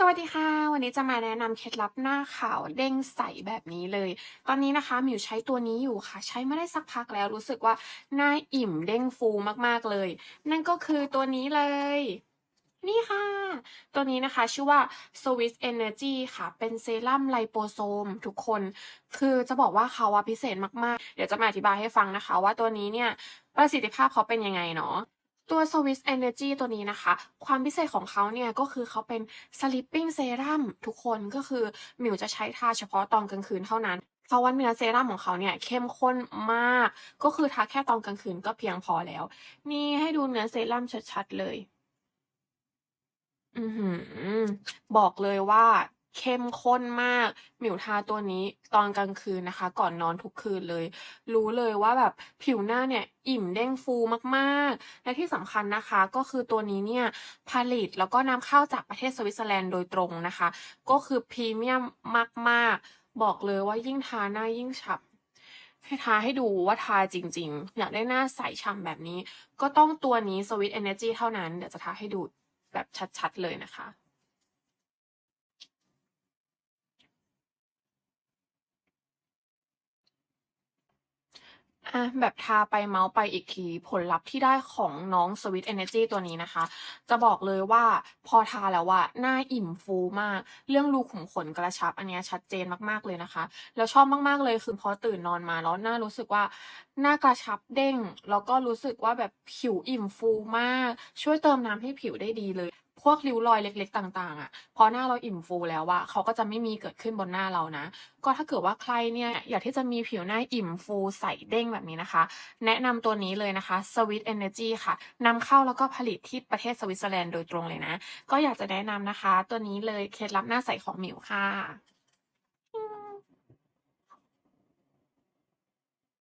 สวัสดีค่ะ วันนี้จะมาแนะนำเคล็ดลับหน้าขาวเด้งใสแบบนี้เลย ตอนนี้นะคะมิวใช้ตัวนี้อยู่ค่ะ ใช้มาได้สักพักแล้วรู้สึกว่าหน้าอิ่มเด้งฟูมากๆเลย นั่นก็คือตัวนี้เลย นี่ค่ะ ตัวนี้นะคะชื่อว่า Swiss Energy ค่ะ เป็นเซรั่มไลโปโซมทุกคน คือจะบอกว่าเขาพิเศษมากๆ เดี๋ยวจะมาอธิบายให้ฟังนะคะ ว่าตัวนี้เนี่ยประสิทธิภาพเขาเป็นยังไงเนาะ ตัว Swiss Energy ตัวนี้นะคะ ความพิเศษของเขาเนี่ยก็คือเขาเป็น Sleeping Serum ทุกคนก็คือหมิวจะใช้ทาเฉพาะตอนกลางคืนเท่านั้นเพราะว่าเนื้อเซรั่มของเขาเนี่ยเข้มข้นมาก ก็คือทาแค่ตอนกลางคืนก็เพียงพอแล้ว นี่ให้ดูเนื้อเซรั่มชัดๆเลย อือหือ บอกเลยว่า เข้มข้นมาก หมิวทาตัวนี้ตอนกลางคืนนะคะ ก่อนนอนทุกคืนเลย รู้เลยว่าแบบผิวหน้าเนี่ยอิ่มเด้งฟูมากๆ และที่สำคัญนะคะก็คือตัวนี้เนี่ยผลิตแล้วก็นำเข้าจากประเทศสวิตเซอร์แลนด์โดยตรงนะคะ ก็คือพรีเมียมมากๆ บอกเลยว่ายิ่งทาหน้ายิ่งฉ่ำให้ทาให้ดูว่าทาจริง ๆ อยากได้หน้าใสฉ่ำแบบนี้ ก็ต้องตัวนี้ Sweet Energy เท่านั้น เดี๋ยวจะทาให้ดูแบบชัดๆเลยนะคะ อะแบบทาไปเมาส์ไปอีกทีผลลัพธ์ที่ได้ของน้อง Sweet Energy ตัวนี้นะคะ จะบอกเลยว่าพอทาแล้วว่าหน้าอิ่มฟูมาก เรื่องรูขุมขนกระชับ อันเนี้ยชัดเจนมากๆเลยนะคะ แล้วชอบมากๆเลยคือพอตื่นนอนมาแล้วหน้ารู้สึกว่า หน้ากระชับเด้ง แล้วก็รู้สึกว่าแบบผิวอิ่มฟูมาก ช่วยเติมน้ำให้ผิวได้ดีเลย พวกริ้วรอยเล็ก ๆ ต่าง ๆ อะ พอหน้าเราอิ่มฟูแล้วอะเขาก็จะไม่มีเกิดขึ้นบนหน้าเรานะ ก็ถ้าเกิดว่าใครเนี่ยอยากที่จะมีผิวหน้าอิ่มฟูใสเด้งแบบนี้นะคะ แนะนำตัวนี้เลยนะคะ Sweet Energy ค่ะนำเข้าแล้วก็ผลิตที่ประเทศสวิตเซอร์แลนด์โดยตรงเลยนะ ก็อยากจะแนะนำนะคะ ตัวนี้เลยเคล็ดลับหน้าใสของหมิวค่ะ